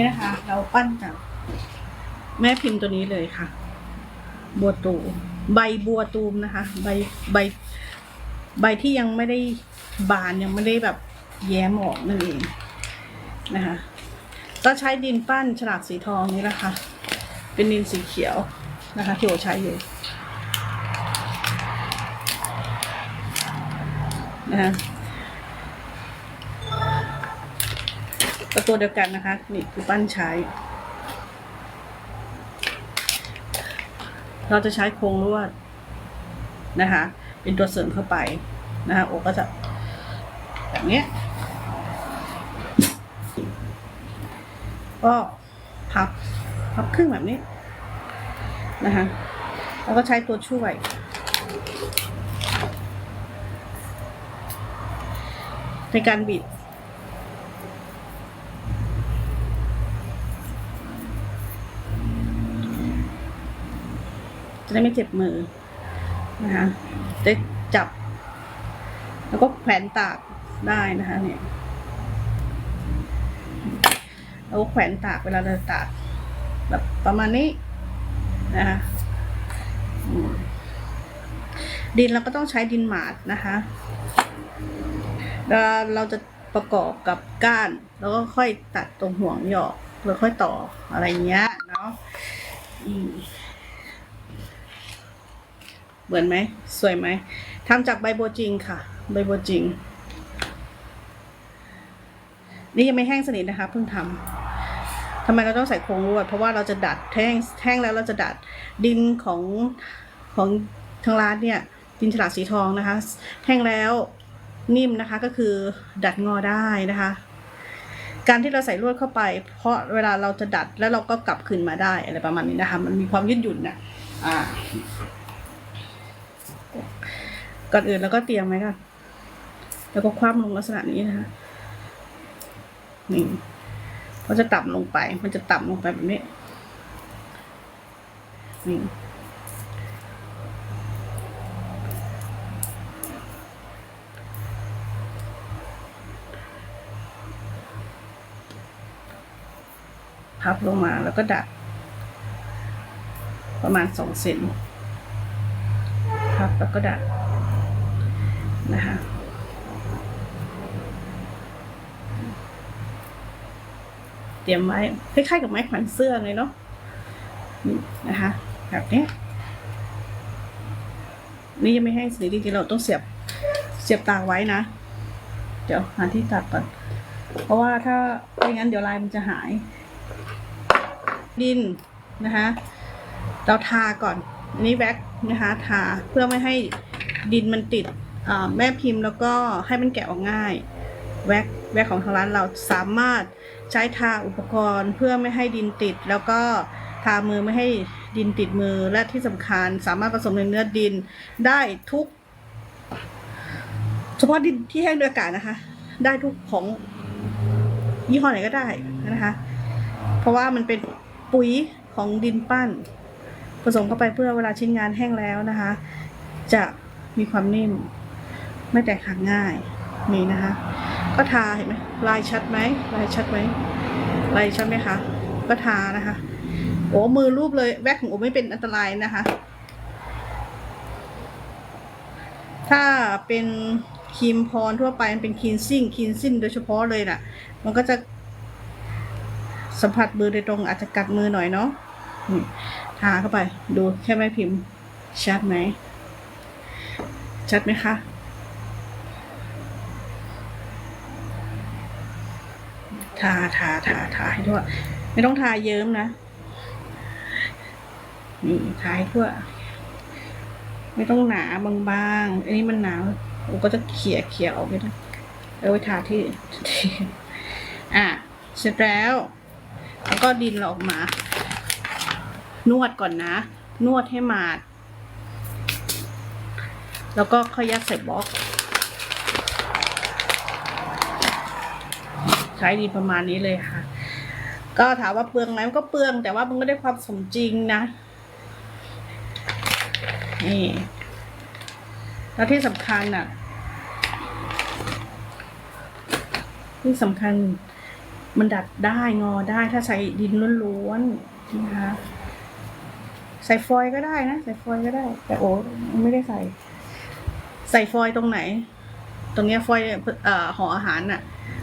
นี่นะคะ เราปั้นจากแม่พิมพ์ตัวนี้เลยค่ะ บัวตูมใบบัวตูมนะคะ ใบใบ ใบที่ยังไม่ได้บานยังไม่ได้แบบแย้มออกนั่นเองนะคะก็ใช้ดินปั้นฉลากสีทองนี่แหละค่ะ เป็นดินสีเขียวนะคะที่โอใช้อยู่นะคะ ก็ตัวเดียวกันนะคะ นี่คือปั้นใช้ เราจะใช้โครงลวดนะคะ เป็นตัวเสริมเข้าไปนะคะโอก็จะแบบนี้ก็พับพับครึ่งแบบนี้นะคะแล้วก็ใช้ตัวช่วย ในการบิด จะได้ไม่เจ็บมือนะคะได้จับ แล้วก็แขวนตากได้นะคะ เนี่ยเราแขวนตากเวลาเราตากแบบประมาณนี้นะคะดินเราก็ต้องใช้ดินหมาดนะคะแล้วเราจะประกอบกับก้าน แล้วก็ค่อยตัดตรงห่วงหยอกแล้วค่อยต่ออะไรเงี้ยเนาะอืม เหมือนไหม สวยไหมทำจากใบโบจริงค่ะ ใบโบจริง นี่ยังไม่แห้งสนิทนะคะ เพิ่งทำทำไมเราต้องใส่โครงลวด เพราะว่าเราจะดัดแท่งแท่งแล้วเราจะดัดดินของของทางร้านเนี่ย ดินฉลากสีทองนะคะแท่งแล้วนิ่มนะคะก็คือดัดงอได้นะคะ การที่เราใส่ลวดเข้าไป เพราะเวลาเราจะดัดแล้วเราก็กลับคืนมาได้อะไรประมาณนี้นะคะ มันมีความยืดหยุ่นน่ะอ่า ก่อนอื่นเราก็เตรียมไว้ก่อนแล้วก็คว่ำลงลักษณะนี้นะคะนี่มันจะต่ำลงไป มันจะต่ำลงไปแบบนี้นี่พับลงมาแล้วก็ดัด ประมาณสองเซนพับแล้วก็ดัด นะคะเตรียมไว้คล้ายๆกับไม้แขวนเสื้อเลยเนาะนะคะ แบบนี้นี่ยังไม่แห้สนิทจริงๆเราต้องเสียบเสียบตากไว้นะ เดี๋ยวหาที่ตัดก่อน เพราะว่าถ้าไม่งั้นเดี๋ยวลายมันจะหาย ดินนะคะ เราทาก่อนอันนี้แว็กนะคะ ทาเพื่อไม่ให้ดินมันติด แม่พิมพ์แล้วก็ให้มันแกะออกง่าย แวกแวกของทางร้านเราสามารถใช้ทาอุปกรณ์เพื่อไม่ให้ดินติด แล้วก็ทามือไม่ให้ดินติดมือและที่สำคัญสามารถผสมในเนื้อดินได้ทุก เฉพาะดินที่แห้งด้วยอากาศนะคะ ได้ทุกของยี่ห้อไหนก็ได้นะคะ เพราะว่ามันเป็นปุ๋ยของดินปั้น ผสมเข้าไปเพื่อเวลาชิ้นงานแห้งแล้วนะคะ จะมีความนิ่ม ไม่แตกหักง่ายนี่นะคะ ก็ทาเห็นไหมลายชัดไหมลายชัดไหมลายชัดไหมคะ ก็ทานะคะ โอ้มือรูปเลยแว็กของโอไม่เป็นอันตรายนะคะ ถ้าเป็นครีมพรทั่วไปมันเป็นคลีนซิ่งคลีนซิ่งโดยเฉพาะเลยน่ะ มันก็จะสัมผัสมือโดยตรงอาจจะกัดมือหน่อยเนาะทาเข้าไป ดูแค่แม่พิมพ์ชัดไหมชัดไหมคะ ทาทาทาทาให้ทั่ว ไม่ต้องทาเยิ้มนะ นี่ทาให้ทั่ว ไม่ต้องหนาบางๆ อันนี้มันหนาผมก็จะเขี่ยเขี่ยออกไปนะแล้วไปทาที่ที่อะ เสร็จแล้ว แล้วก็ดินเราออกมา นวดก่อนนะ นวดให้หมาด แล้วก็ค่อยยัดใส่บล็อก ใช้ดีประมาณนี้เลยค่ะ ก็ถามว่าเปลืองไหมมันก็เปลือง แต่ว่ามันก็ได้ความสมจริงนะนี่แล้วที่สำคัญน่ะ ที่สำคัญมันดัดได้งอได้ถ้าใช้ดินล้วนๆนะคะใส่ฟอยก็ได้นะ ใส่ฟอยก็ได้ แต่โอ้ไม่ได้ใส่ ใส่ฟอยตรงไหน ตรงเนี้ยฟอยเอ่อห่ออาหารน่ะ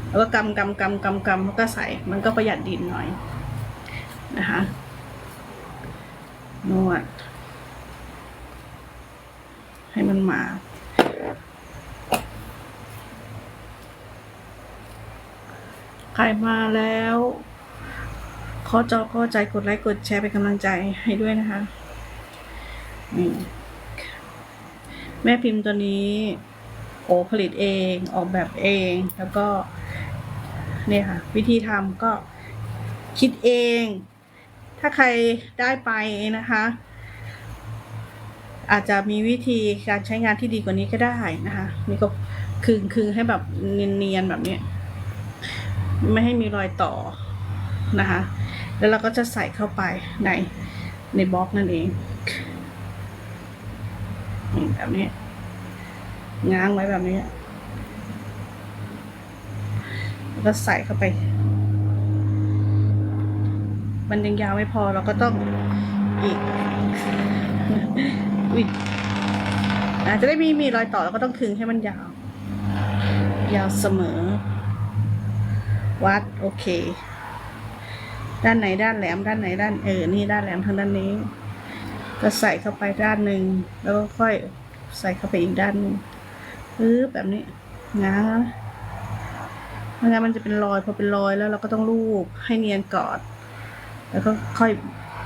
แล้วก็กำกำกำกำกำแล้วก็ใส่ มันก็ประหยัดดินหน่อยนะคะนวด ให้มันมาใครมาแล้วขอจอขอใจกดไลค์กดแชร์เป็นกำลังใจให้ด้วยนะคะนี่แม่พิมพ์ตัวนี้ โอผลิตเองออกแบบเองแล้วก็ เนี่ยค่ะ วิธีทำก็คิดเอง ถ้าใครได้ไปนะคะ อาจจะมีวิธีการใช้งานที่ดีกว่านี้ก็ได้นะคะ นี่ก็คืนคืนให้แบบเนียนๆแบบนี้ ไม่ให้มีรอยต่อนะคะ แล้วเราก็จะใส่เข้าไปในในบล็อกนั่นเองแบบนี้ง้างไว้แบบนี้ แล้วก็ใส่เข้าไป มันยังยาวไม่พอเราก็ต้องอีกอุ๊ยอาจจะได้มีมีรอยต่อเราก็ต้องคึงให้มันยาว ยาวเสมอ วัดโอเค ด้านไหนด้านแหลมด้านไหนด้านเออ นี่ด้านแหลมทางด้านนี้ ก็ใส่เข้าไปด้านหนึ่งแล้วก็ค่อยใส่เข้าไปอีกด้านหนึ่งปึ๊บแบบนี้ง้าง ไม่งั้นมันจะเป็นรอยพอเป็นรอยแล้วเราก็ต้องลูบให้เนียนก่อนแล้วก็ค่อย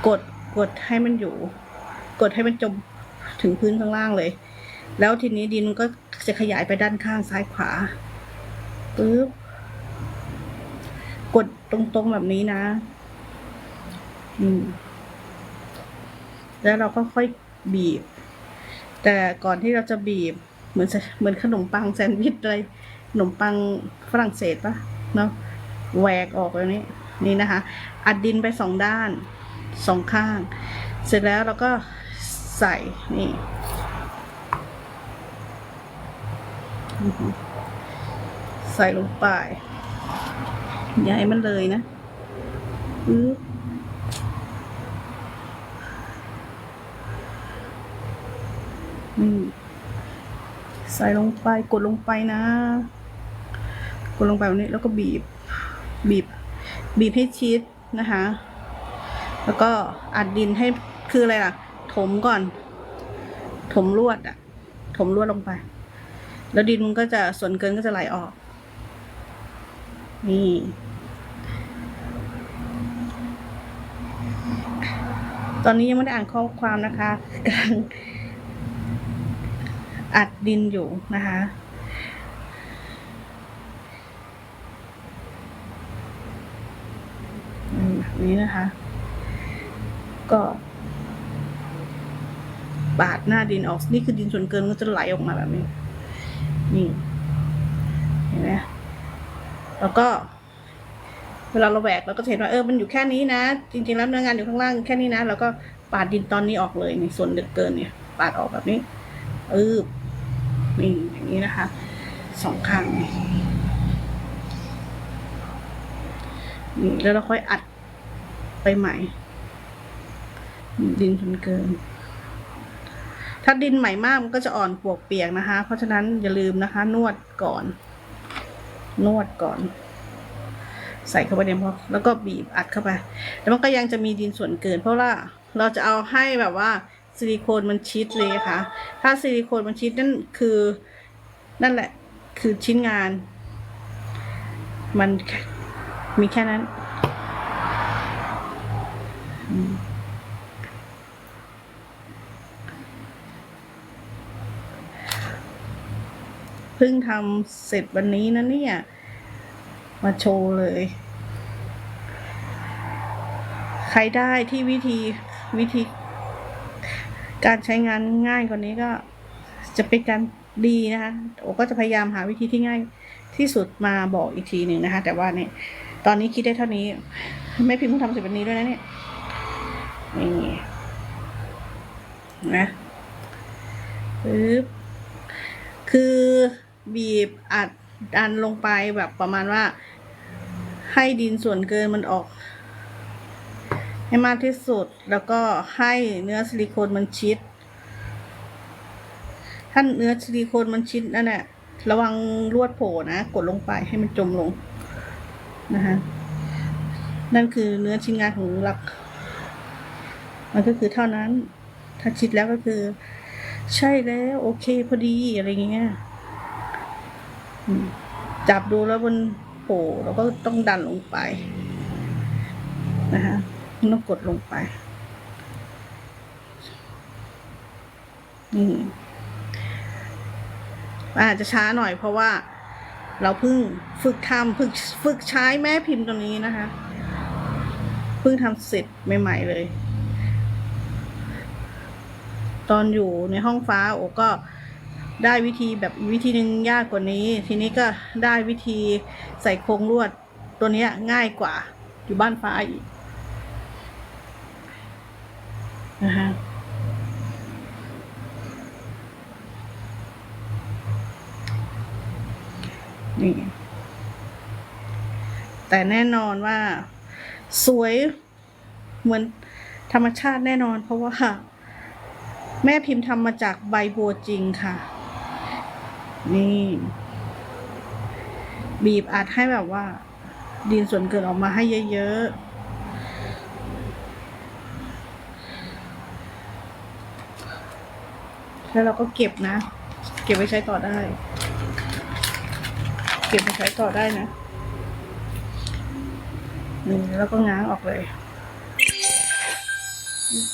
กดกดให้มันอยู่ กดให้มันจมถึงพื้นข้างล่างเลย แล้วทีนี้ดินมันก็จะขยายไปด้านข้างซ้ายขวาปึ๊บกดตรงๆแบบนี้นะ อืม แล้วเราก็ค่อยบีบ แต่ก่อนที่เราจะบีบ เหมือนเหมือนขนมปังแซนด์วิชเลย ขนมปังฝรั่งเศสปะเนาะแหวกออกแบบนี้นี่นะคะ อัดดินไปสองด้านสองข้าง เสร็จแล้วเราก็ใส่นี่ใส่ลงไปอย่าให้มันเลยนะปึ๊บอืมใส่ลงไปกดลงไปนะ ดลงไปแบบนี้แล้วก็บีบ บีบ บีบให้ชิดนะคะ แล้วก็อัดดินให้คืออะไรล่ะ ถมก่อน ถมลวดอะถมลวดลงไป แล้วดินมันก็จะส่วนเกินก็จะไหลออก นี่ตอนนี้ยังไม่ได้อ่านข้อความนะคะกำลังอัดดินอยู่นะคะอืมแบบ นี้นะคะ ก็ปาดหน้าดินออก นี่คือดินส่วนเกินก็จะไหลออกมาแบบนี้ นี่ เห็นไหมแล้วก็เวลาเราแหวกเราก็เห็นว่าเออมันอยู่แค่นี้นะ จริงๆแล้วเนื้องานอยู่ข้างล่างแค่นี้นะแล้วก็ปาดดินตอนนี้ออกเลยในส่วนเดือดเกินเนี่ย ปาดออกแบบนี้เออนี่อย่างนี้นะคะสองข้างนี่แล้วเราค่อยอัด ไปใหม่ ดินจนเกิน ถ้าดินใหม่มากมันก็จะอ่อนปวกเปียกนะคะ เพราะฉะนั้นอย่าลืมนะคะ นวดก่อน นวดก่อน ใส่เข้าไปในบล็อกแล้วก็บีบอัดเข้าไป แล้วมันก็ยังจะมีดินส่วนเกิน เพราะว่าเราจะเอาให้แบบว่าซิลิโคนมันชิดเลยค่ะ ถ้าซิลิโคนมันชิดนั่นคือ นั่นแหละ คือชิ้นงาน มันมีแค่นั้น เพิ่งทำเสร็จวันนี้นะเนี่ย มาโชว์เลย ใครได้ที่วิธีวิธี การใช้งานง่ายกว่านี้ก็จะเป็นการดีนะคะโอก็จะพยายามหาวิธีที่ง่ายที่สุดมาบอกอีกทีหนึ่งนะคะ แต่ว่าเนี่ยตอนนี้คิดได้เท่านี้ ไม่พิมพ์เพิ่งทำเสร็จวันนี้ด้วยนะเนี่ยนี่นะปึ๊บคือ บีบอัดดันลงไปแบบประมาณว่า ให้ดินส่วนเกินมันออก ให้มากที่สุดแล้วก็ให้เนื้อซิลิโคนมันชิด ถ้าเนื้อซิลิโคนมันชิดนั่นแหละระวังลวดโผล่นะ กดลงไปให้มันจมลงนะคะนั่นคือเนื้อชิ้นงานของหลัก มันก็คือเท่านั้น ถ้าชิดแล้วก็คือ ใช่แล้ว โอเคพอดีอะไรเงี้ย จับดูแล้วมันโผล่เราก็ต้องดันลงไป นะคะต้องกดลงไป นี่อาจจะช้าหน่อยเพราะว่าเราเพิ่งฝึกทำฝึกฝึกใช้แม่พิมพ์ตัวนี้นะคะ เพิ่งทำเสร็จใหม่ๆเลย ตอนอยู่ในห้องฟ้าโอก็ ได้วิธีแบบวิธีหนึ่งยากกว่านี้ ทีนี้ก็ได้วิธีใส่โครงลวดตัวนี้ง่ายกว่าอยู่บ้านฟ้าอีกนะคะนี่แต่แน่นอนว่าสวยเหมือนธรรมชาติแน่นอน เพราะว่าแม่พิมพ์ทำมาจากใบบัวจริงค่ะ นี่ บีบอัดให้แบบว่า ดินส่วนเกินออกมาให้เยอะๆ แล้วเราก็เก็บนะ เก็บไว้ใช้ต่อได้ เก็บไว้ใช้ต่อได้นะนี่แล้วก็ง้างออกเลย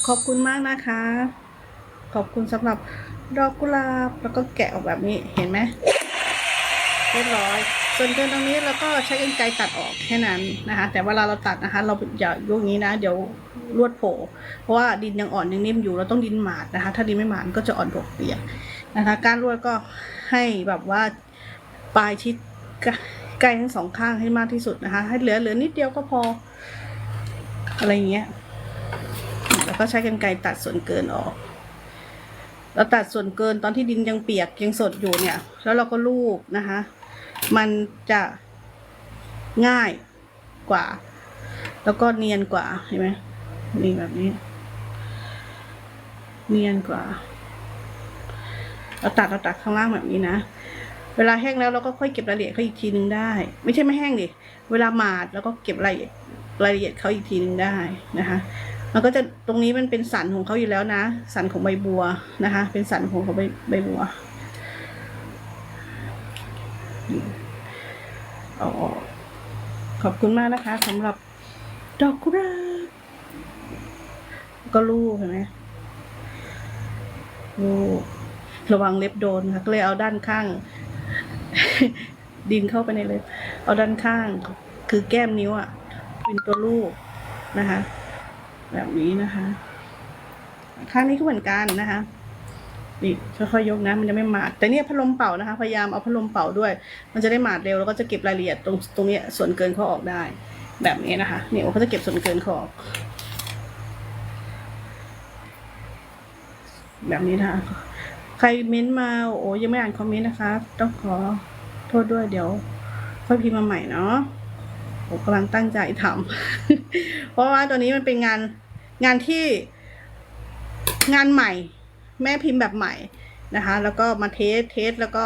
ขอบคุณมากนะคะ ขอบคุณสำหรับ ดอกกุหลาบแล้วก็แกะออกแบบนี้เห็นไหมเรียบร้อย ส่วนเกินตรงนี้เราก็ใช้กรรไกรตัดออกแค่นั้นนะคะ แต่เวลาเราตัดนะคะ เราอย่ายกนี้นะ เดี๋ยวลวดโผล่เพราะว่าดินยังอ่อนยังนิ่มอยู่เราต้องดินหมาดนะคะ ถ้าดินไม่หมาดก็จะอ่อนปวกเปียกนะคะ การลวดก็ให้แบบว่าปลายชิดใกล้ทั้งสองข้างให้มากที่สุดนะคะ ให้เหลือเหลือนิดเดียวก็พอ อะไรเงี้ย แล้วก็ใช้กรรไกรตัดส่วนเกินออก เราตัดส่วนเกินตอนที่ดินยังเปียกยังสดอยู่เนี่ย แล้วเราก็ลูบนะคะ มันจะง่ายกว่า แล้วก็เนียนกว่าเห็นไหมนี่แบบนี้ เนียนกว่า เราตัดเราตัดข้างล่างแบบนี้นะเวลาแห้งแล้วเราก็ค่อยเก็บรายละเอียดเขาอีกทีนึงได้ ไม่ใช่ไม่แห้งดิเวลาหมาดแล้วก็เก็บรายละเอียดรายละเอียดเขาอีกทีนึงได้นะคะ มันก็จะตรงนี้มันเป็นสันของเขาอยู่แล้วนะ สันของใบบัวนะคะ เป็นสันของเขาใบใบบัวเอาออกขอบคุณมากนะคะสำหรับดอกกุหลาบก็ลูกเห็นไหมลูกระวังเล็บโดนค่ะก็เลยเอาด้านข้าง ดินเข้าไปในเล็บ เอาด้านข้าง คือแก้มนิ้วอะเป็นตัวลูกนะคะ แบบนี้นะคะ ข้างนี้ก็เหมือนกันนะคะ นี่ค่อยๆยกนะมันจะไม่หมาด แต่เนี่ยพัดลมเป่านะคะ พยายามเอาพัดลมเป่าด้วย มันจะได้หมาดเร็วแล้วก็จะเก็บรายละเอียดตรงตรงเนี้ยส่วนเกินเขาออกได้ แบบนี้นะคะเนี่ยเขาจะเก็บส่วนเกินเขาออกแบบนี้นะคะใครเม้นต์มาโอ้ยังไม่อ่านคอมเมนต์นะคะ ต้องขอโทษด้วยเดี๋ยว ค่อยพิมพ์มาใหม่เนาะ ผมกำลังตั้งใจทำ เพราะว่าตัวนี้มันเป็นงานงานที่งานใหม่ แม่พิมพ์แบบใหม่นะคะ แล้วก็มาเทสเทสแล้วก็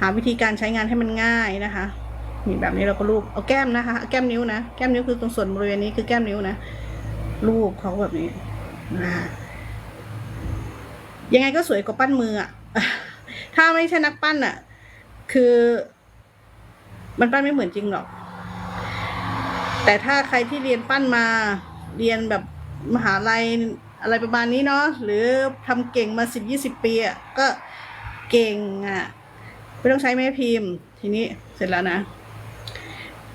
หาวิธีการใช้งานให้มันง่ายนะคะนี่แบบนี้เราก็รูปเอาแก้มนะคะแก้มนิ้วนะแก้มนิ้วคือตรงส่วนบริเวณนี้คือแก้มนิ้วนะรูปเขาแบบนี้นะคะยังไงก็สวยกว่าปั้นมืออะถ้าไม่ใช่นักปั้นอะคือ มันปั้นไม่เหมือนจริงหรอก แต่ถ้าใครที่เรียนปั้นมาเรียนแบบมหาลัยอะไรประมาณนี้เนาะหรือทำเก่งมาสิบยี่สิบปีอะก็เก่งอะไม่ต้องใช้แม่พิมพ์ ทีนี้เสร็จแล้วนะ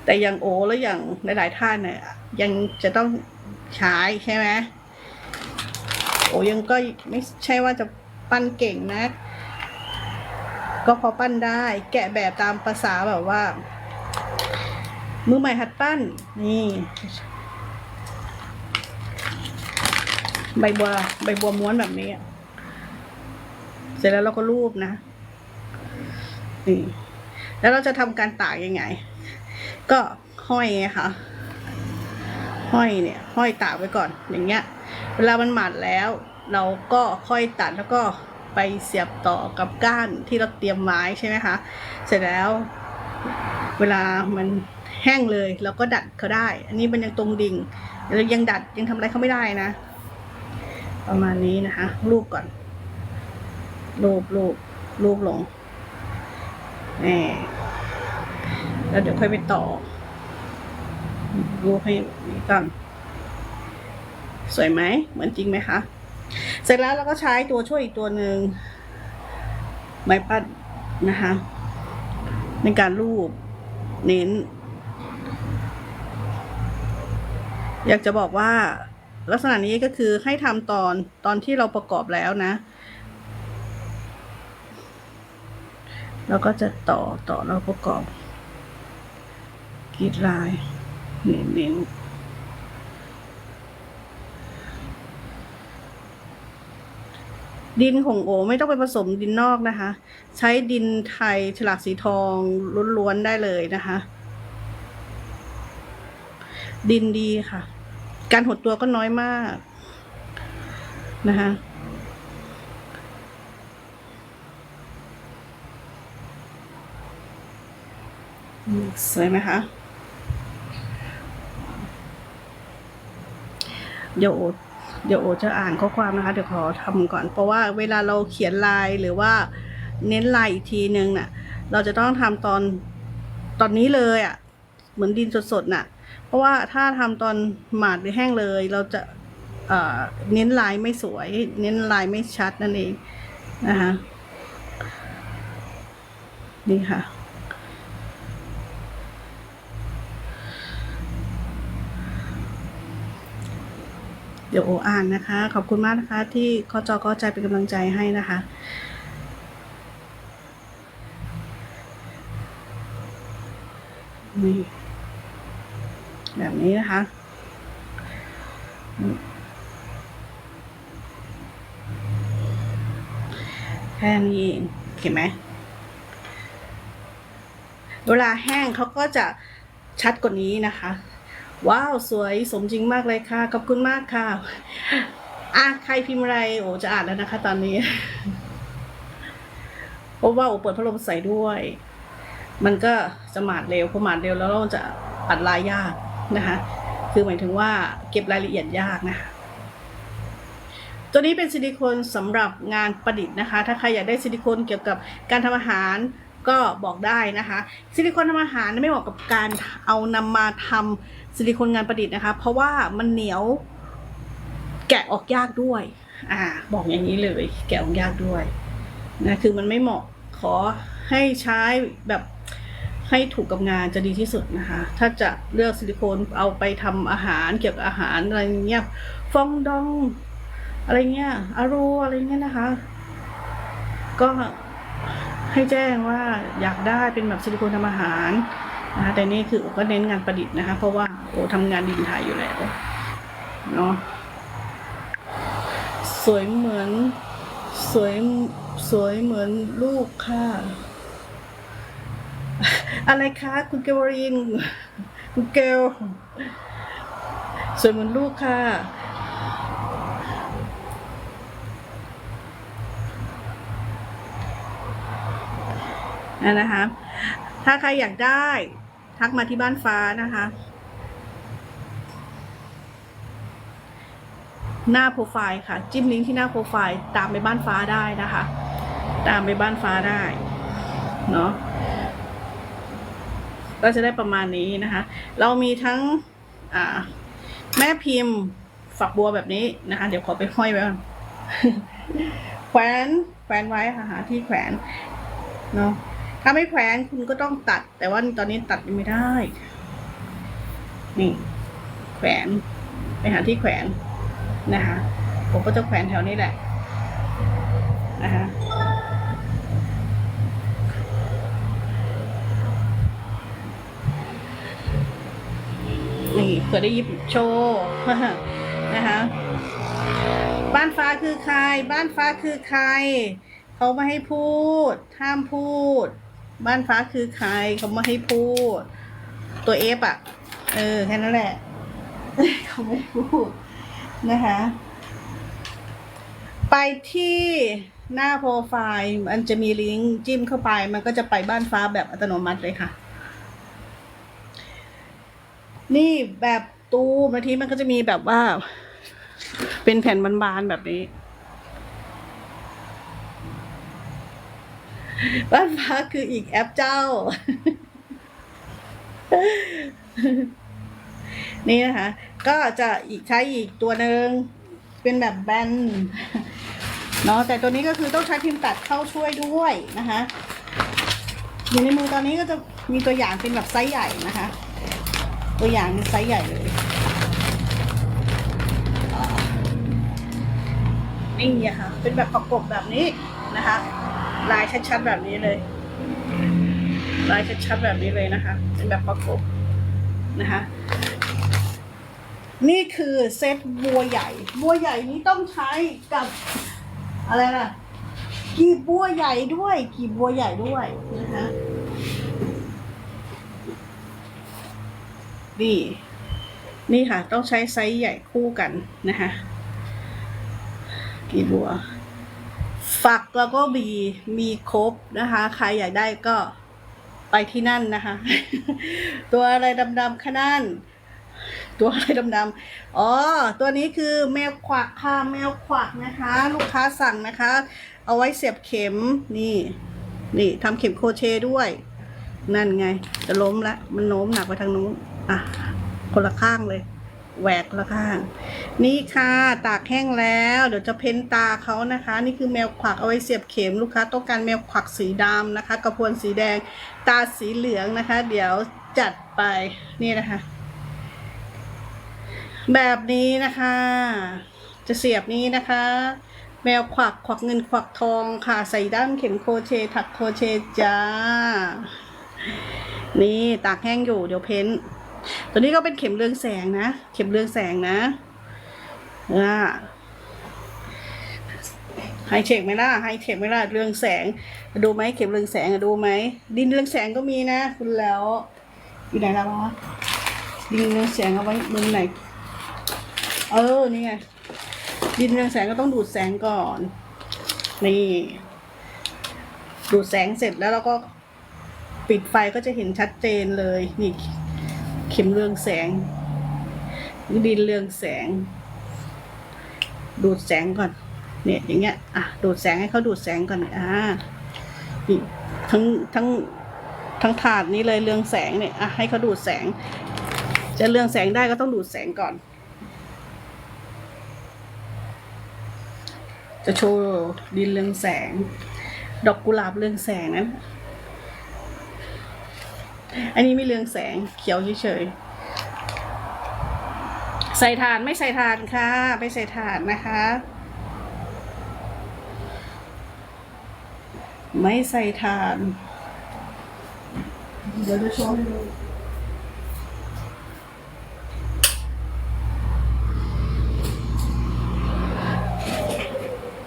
แต่อย่างโอแล้วอย่างหลาย ๆ ท่านเนี่ยยังจะต้องใช้ใช่ไหมโอยังก็ไม่ใช่ว่าจะปั้นเก่งนะ ก็พอปั้นได้ แกะแบบตามภาษาแบบว่า มือใหม่หัดปั้น นี่ ใบบัว ใบบัวม้วนแบบนี้ เสร็จแล้วเราก็รูปนะ นี่ แล้วเราจะทำการตากยังไง ก็ห้อยไงคะห้อยเนี่ย ห้อยตากไว้ก่อนอย่างเงี้ย เวลามันหมัดแล้ว เราก็ค่อยตัดแล้วก็ไปเสียบต่อกับก้านที่เราเตรียมไว้ใช่ไหมคะ เสร็จแล้ว เวลามัน แห้งเลยเราก็ดัดเขาได้ อันนี้มันยังตรงดิ่งเรายังดัดยังทำอะไรเขาไม่ได้นะ ประมาณนี้นะคะรูปก่อนรูปรูปรูปลงนี่แล้วเดี๋ยวค่อยไปต่อรูปให้นี่ก่อนสวยไหมเหมือนจริงไหมคะ เสร็จแล้วเราก็ใช้ตัวช่วยอีกตัวหนึ่งไม้ปัดนะคะ ในการรูปเน้น อยากจะบอกว่าลักษณะนี้ก็คือให้ทำตอนตอนที่เราประกอบแล้วนะแล้วก็จะต่อต่อเราประกอบกรีดลายเน้นเน้นดินของโอไม่ต้องไปผสมดินนอกนะคะ ใช้ดินไทยฉลากสีทองล้วนๆได้เลยนะคะ ดินดีค่ะ การหดตัวก็น้อยมากนะคะสวยไหมคะเดี๋ยวโอเดี๋ยวโอจะอ่านข้อความนะคะ เดี๋ยวขอทำก่อน เพราะว่าเวลาเราเขียนลายหรือว่าเน้นลายอีกทีนึงน่ะ เราจะต้องทำตอนตอนนี้เลยอะ่ะ เหมือนดินสดๆน่ะ เพราะว่าถ้าทำตอนหมาดหรือแห้งเลย เราจะเอ่อเน้นลายไม่สวย เน้นลายไม่ชัดนั่นเองนะคะนี่ค่ะ เดี๋ยวโออ่านนะคะ ขอบคุณมากนะคะ ที่ขอจอก็ใจเป็นกำลังใจให้นะคะนี่ แบบนี้นะคะ แค่นี้เองเห็นไหมเวลาแห้งเขาก็จะชัดกว่านี้นะคะ ว้าว สวยสมจริงมากเลยค่ะ ขอบคุณมากค่ะอะใครพิมพ์อะไร โอ้จะอ่านแล้วนะคะ ตอนนี้เพราะว่าโอเปิดพัดลมใส่ด้วย มันก็จะหมาดเร็วพอหมาดเร็วแล้วเราจะอัดลายยาก นะคะ คือหมายถึงว่าเก็บรายละเอียดยากนะคะ ตัวนี้เป็นซิลิโคนสำหรับงานประดิษฐ์นะคะ ถ้าใครอยากได้ซิลิโคนเกี่ยวกับการทำอาหารก็บอกได้นะคะ ซิลิโคนทำอาหารไม่เหมาะกับการเอานำมาทำซิลิโคนงานประดิษฐ์นะคะ เพราะว่ามันเหนียวแกะออกยากด้วย อ่า บอกอย่างนี้เลย แกะออกยากด้วยนะ คือมันไม่เหมาะ ขอให้ใช้แบบ ให้ถูกกับงานจะดีที่สุดนะคะ ถ้าจะเลือกซิลิโคนเอาไปทำอาหารเกี่ยวกับอาหารอะไรเงี้ยฟองดอง อะไรเงี้ยอารูอะไรเงี้ยนะคะ ก็ให้แจ้งว่าอยากได้เป็นแบบซิลิโคนทำอาหารนะคะแต่นี่คือก็เน้นงานประดิษฐ์นะคะ เพราะว่าโอ้ทำงานดินไทยอยู่แล้วเนาะสวยเหมือนสวยสวยเหมือนลูกค่ะ อะไรคะคุณเกวรินคุณเกลสวยเหมือนลูกค่ะนะนะคะ ถ้าใครอยากได้ ทักมาที่บ้านฟ้านะคะ หน้าโปรไฟล์ค่ะ จิ้มลิงก์ที่หน้าโปรไฟล์ ตามไปบ้านฟ้าได้นะคะ ตามไปบ้านฟ้าได้ เนาะ ก็จะได้ประมาณนี้นะคะ เรามีทั้งแม่พิมพ์ฝักบัวแบบนี้นะคะ เดี๋ยวขอไปห้อยไว้ก่อนแขวนแขวนไว้ค่ะหาที่แขวนเนาะถ้าไม่แขวนคุณก็ต้องตัด แต่ว่าตอนนี้ตัดยังไม่ได้ นี่ แขวนไปหาที่แขวนนะคะผมก็จะแขวนแถวนี้แหละนะคะ นี่เผื่อได้ยิบโชว์นะคะบ้านฟ้าคือใคร บ้านฟ้าคือใคร เขาไม่ให้พูด ห้ามพูด บ้านฟ้าคือใคร เขาไม่ให้พูด ตัวเอฟอะเออแค่นั้นแหละ เขาไม่พูดนะคะ ไปที่หน้าโปรไฟล์ มันจะมีลิงก์จิ้มเข้าไป มันก็จะไปบ้านฟ้าแบบอัตโนมัติเลยค่ะ นี่แบบตูมบางทีมันก็จะมีแบบว่า เป็นแผ่นบานๆแบบนี้บ้านฟ้าคืออีกแอปเจ้า นี่นะคะ ก็จะอีกใช้อีกตัวหนึ่งเป็นแบบแบนเนาะแต่ตัวนี้ก็คือต้องใช้พิมพ์ตัดเข้าช่วยด้วยนะคะ อยู่ในมือตอนนี้ก็จะมีตัวอย่างเป็นแบบไซส์ใหญ่นะคะ ตัวอย่างเป็นไซส์ใหญ่เลยอ่านี่ค่ะ เป็นแบบประกบแบบนี้นะคะ ลายชัดๆแบบนี้เลย ลายชัดๆแบบนี้เลยนะคะ เป็นแบบประกบนะคะ นี่คือเซตบัวใหญ่ บัวใหญ่นี้ต้องใช้กับอะไรล่ะ กีบบัวใหญ่ด้วย กีบบัวใหญ่ด้วยนะคะ นี่ นี่ค่ะ ต้องใช้ไซส์ใหญ่คู่กันนะคะกีบบัว ฝักแล้วก็บีมีครบนะคะ ใครอยากได้ก็ไปที่นั่นนะคะ ตัวอะไรดำๆขนั่นตัวอะไรดำๆ อ๋อ ตัวนี้คือแมวขวักค่ะ แมวขวักนะคะ ลูกค้าสั่งนะคะ เอาไว้เสียบเข็ม นี่ นี่ทำเข็มโคเชด้วย นั่นไง จะล้มละ มันโน้มหนักไปทางนู้น อะคนละข้างเลย แหวกคนละข้าง นี่ค่ะ ตากแห้งแล้ว เดี๋ยวจะเพ้นตาเขานะคะ นี่คือแมวขวักเอาไว้เสียบเข็มลูกค้าต้องการแมวขวักสีดำนะคะ กระพวนสีแดง ตาสีเหลืองนะคะ เดี๋ยวจัดไปนี่นะคะ แบบนี้นะคะ จะเสียบนี้นะคะแมวขวักขวักเงินขวักทองค่ะใส่ด้ามเข็มโครเชต์ถักโครเชต์จ้า นี่ตากแห้งอยู่เดี๋ยวเพ้น ตัวนี้ก็เป็นเข็มเรืองแสงนะ เข็มเรืองแสงนะอ่าไฮเทคไหมล่ะไฮเทคไหมล่ะเรืองแสง ดูไหมเข็มเรืองแสงดูไหมดินเรืองแสงก็มีนะ คุณแล้วอยู่ไหนแล้ววะดินเรืองแสงเอาไว้มุมไหนเออนี่ไงดินเรืองแสงก็ต้องดูดแสงก่อนนี่ดูดแสงเสร็จแล้วเราก็ปิดไฟก็จะเห็นชัดเจนเลยนี่ เข็มเรืองแสงดินเรืองแสง ดูดแสงก่อน เนี่ยอย่างเงี้ยอะดูดแสงให้เขาดูดแสงก่อนอ่าทั้งทั้งทั้งถาดนี้เลยเรืองแสงเนี่ยอะให้เขาดูดแสง จะเรืองแสงได้ก็ต้องดูดแสงก่อน จะโชว์ดินเรืองแสง ดอกกุหลาบเรืองแสงนั้น อันนี้ไม่เรืองแสงเขียวเฉยๆใส่ถานไม่ใส่ถานค่ะ ไม่ใส่ถานนะคะ ไม่ใส่ถาน เดี๋ยวจะโชว์ให้ดู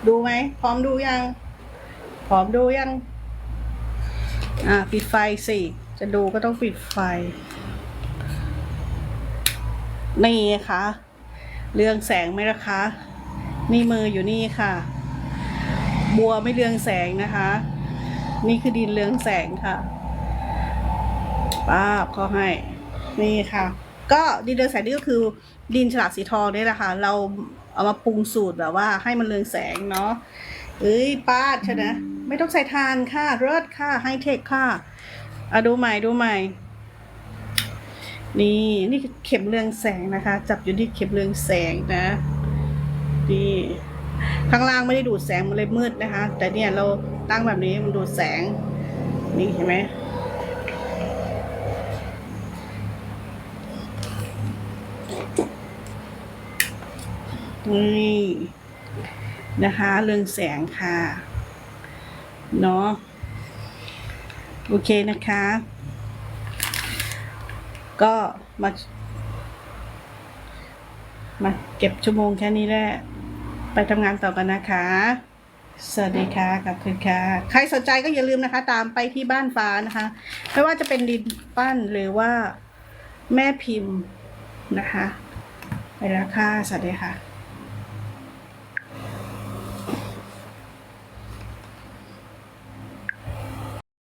ดูไหมพร้อมดูยัง พร้อมดูยัง อ่า ปิดไฟสิ จะดูก็ต้องปิดไฟ นี่ค่ะ เรืองแสงไหมล่ะคะ นี่มืออยู่นี่ค่ะ บัวไม่เรืองแสงนะคะ นี่คือดินเรืองแสงค่ะป้าบเขาให้ นี่ค่ะ ก็ดินเรืองแสงนี่ก็คือดินฉลากสีทองนี่แหละค่ะ เราเอามาปรุงสูตรแบบว่า ให้มันเรืองแสงเนาะเอ้ยป้าดใช่ไหมไม่ต้องใส่ทานค่ะเลิศค่ะไฮเทคค่ะ อะดูใหม่ดูใหม่ นี่นี่เข็มเรืองแสงนะคะ จับอยู่ที่เข็มเรืองแสงนะนี่ข้างล่างไม่ได้ดูดแสงมันเลยมืดนะคะ แต่เนี่ยเราตั้งแบบนี้มันดูดแสง นี่เห็นไหมนี่นะคะ เรืองแสงค่ะ เนาะ โอเคนะคะ ก็มามาเก็บชั่วโมงแค่นี้แหละ ไปทำงานต่อกันนะคะ สวัสดีค่ะขอบคุณค่ะ ใครสนใจก็อย่าลืมนะคะ ตามไปที่บ้านฟ้านะคะ ไม่ว่าจะเป็นดินปั้นหรือว่าแม่พิมพ์นะคะ ไปแล้วค่ะ สวัสดีค่ะ